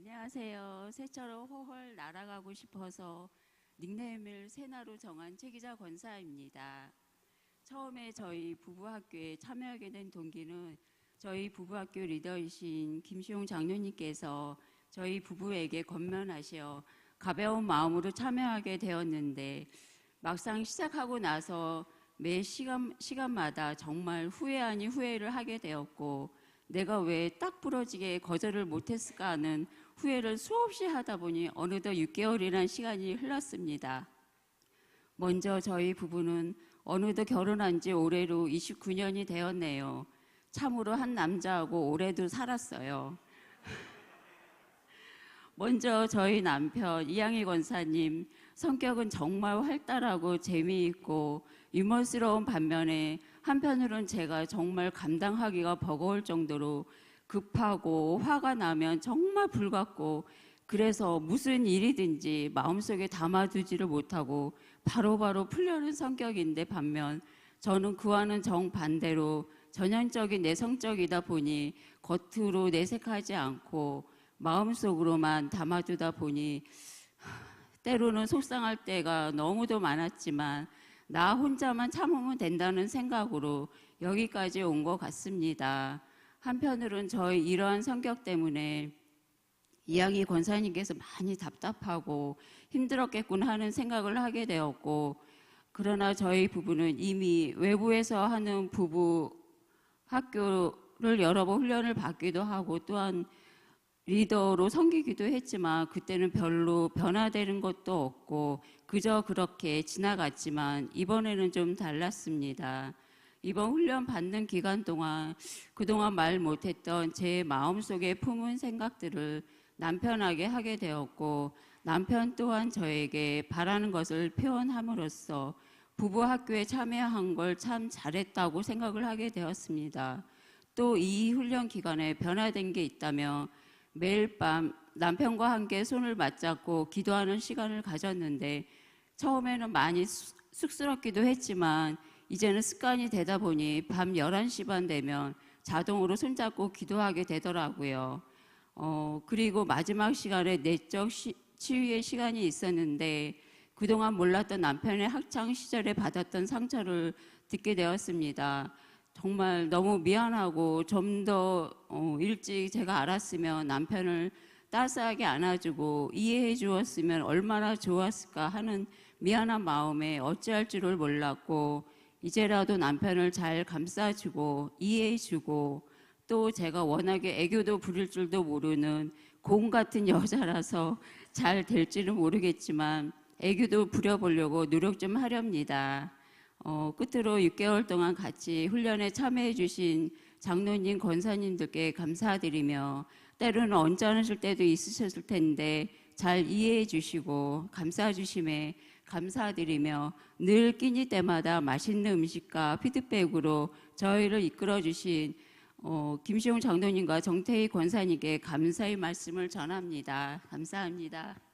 안녕하세요. 새처럼 홀홀 날아가고 싶어서 닉네임을 세나로 정한 최기자 권사입니다. 처음에 저희 부부학교에 참여하게 된 동기는 저희 부부학교 리더이신 김시용 장로님께서 저희 부부에게 권면하시어 가벼운 마음으로 참여하게 되었는데 막상 시작하고 나서 매 시간, 시간마다 정말 후회 아닌 후회를 하게 되었고 내가 왜 딱 부러지게 거절을 못했을까 하는 후회를 수없이 하다 보니 어느덧 6개월이라는 시간이 흘렀습니다. 먼저 저희 부부는 어느덧 결혼한 지 올해로 29년이 되었네요. 참으로 한 남자하고 올해도 살았어요. 먼저 저희 남편 이양희 권사님 성격은 정말 활달하고 재미있고 유머스러운 반면에 한편으론 제가 정말 감당하기가 버거울 정도로 급하고 화가 나면 정말 불같고 그래서 무슨 일이든지 마음속에 담아두지를 못하고 바로 바로 풀려는 성격인데 반면 저는 그와는 정반대로 전형적인 내성적이다 보니 겉으로 내색하지 않고 마음속으로만 담아두다 보니 때로는 속상할 때가 너무도 많았지만 나 혼자만 참으면 된다는 생각으로 여기까지 온 것 같습니다. 한편으론 저희 이러한 성격 때문에 이양희 권사님께서 많이 답답하고 힘들었겠구나 하는 생각을 하게 되었고 그러나 저희 부부는 이미 외부에서 하는 부부 학교를 여러 번 훈련을 받기도 하고 또한 리더로 섬기기도 했지만 그때는 별로 변화되는 것도 없고 그저 그렇게 지나갔지만 이번에는 좀 달랐습니다. 이번 훈련 받는 기간 동안 그동안 말 못했던 제 마음속에 품은 생각들을 남편에게 하게 되었고 남편 또한 저에게 바라는 것을 표현함으로써 부부 학교에 참여한 걸 참 잘했다고 생각을 하게 되었습니다. 또 이 훈련 기간에 변화된 게 있다면 매일 밤 남편과 함께 손을 맞잡고 기도하는 시간을 가졌는데 처음에는 많이 쑥- 쑥스럽기도 했지만 이제는 습관이 되다 보니 밤 11시 반 되면 자동으로 손잡고 기도하게 되더라고요. 어, 그리고 마지막 시간에 내적 시- 치유의 시간이 있었는데 그동안 몰랐던 남편의 학창 시절에 받았던 상처를 듣게 되었습니다. 정말 너무 미안하고 좀더 어, 일찍 제가 알았으면 남편을 따스하게 안아주고 이해해 주었으면 얼마나 좋았을까 하는 미안한 마음에 어찌할 줄을 몰랐고 이제라도 남편을 잘 감싸주고 이해해주고 또 제가 워낙에 애교도 부릴 줄도 모르는 공 같은 여자라서 잘 될지는 모르겠지만 애교도 부려보려고 노력 좀 하렵니다. 어, 끝으로 6개월 동안 같이 훈련에 참여해 주신 장로님, 권사님들께 감사드리며 때로는 언짢으실 때도 있으셨을 텐데 잘 이해해 주시고 감싸 주심에 감사드리며 늘 끼니 때마다 맛있는 음식과 피드백으로 저희를 이끌어 주신 어, 김시용 장로님과 정태희 권사님께 감사의 말씀을 전합니다. 감사합니다.